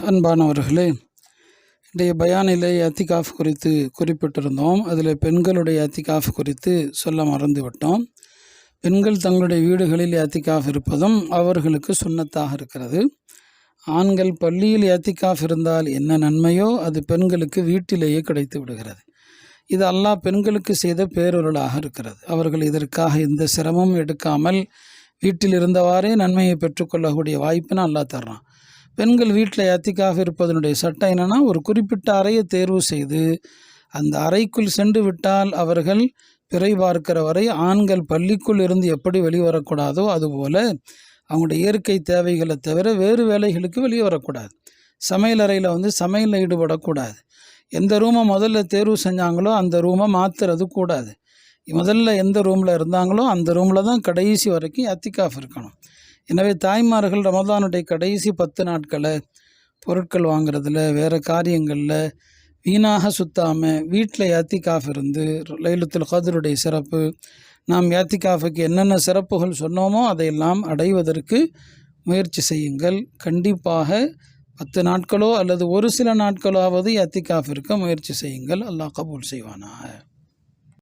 அன்பானவர்களே இன்றைய பயானிலே அத்திகாஃப் குறித்து குறிப்பிட்டிருந்தோம். அதில் பெண்களுடைய அத்திகாஃப் குறித்து சொல்ல மறந்துவிட்டோம். பெண்கள் தங்களுடைய வீடுகளில் அத்திகாஃப் இருப்பதும் அவர்களுக்கு சுண்ணத்தாக இருக்கிறது. ஆண்கள் பள்ளியில் ஏத்திகாஃப் இருந்தால் என்ன நன்மையோ அது பெண்களுக்கு வீட்டிலேயே கிடைத்து விடுகிறது. இது அல்லாஹ் பெண்களுக்கு செய்த பேரொருளாக இருக்கிறது. அவர்கள் இதற்காக எந்த சிரமமும் எடுக்காமல் வீட்டில் இருந்தவாறே நன்மையை பெற்றுக்கொள்ளக்கூடிய வாய்ப்புன்னு அல்லாஹ் தர்றான். பெண்கள் வீட்டில் யாத்திக்காக இருப்பதனுடைய சட்டம் என்னென்னா ஒரு குறிப்பிட்ட அறையை தேர்வு செய்து அந்த அறைக்குள் சென்று விட்டால் அவர்கள் பிறை பார்க்கிற வரை ஆண்கள் பள்ளிக்குள் இருந்து எப்படி வெளிவரக்கூடாதோ அதுபோல் அவங்களுடைய இயற்கை தேவைகளை தவிர வேறு வேலைகளுக்கு வெளியே வரக்கூடாது சமையல் அறையில் வந்து சமையலில் ஈடுபடக்கூடாது. எந்த ரூமை முதல்ல தேர்வு செஞ்சாங்களோ அந்த ரூமை மாற்றுறது கூடாது. முதல்ல எந்த ரூமில் இருந்தாங்களோ அந்த ரூமில் தான் கடைசி வரைக்கும் அத்திகாஃப் இருக்கணும். எனவே தாய்மார்கள் ரமதானுடைய கடைசி பத்து நாட்களை பொருட்கள் வாங்குறதுல வேறு காரியங்களில் வீணாக சுத்தாமல் வீட்டில் யாத்திகாஃப் இருந்து லைலத்துல் கதருடைய சிறப்பு நாம் யாத்திகாஃபுக்கு என்னென்ன சிறப்புகள் சொன்னோமோ அதையெல்லாம் அடைவதற்கு முயற்சி செய்யுங்கள். கண்டிப்பாக பத்து நாட்களோ அல்லது ஒரு சில நாட்களாவது யாத்திகாஃபிற்கு இருக்க முயற்சி செய்யுங்கள். அல்லாஹ் கபூல் செய்வானாக.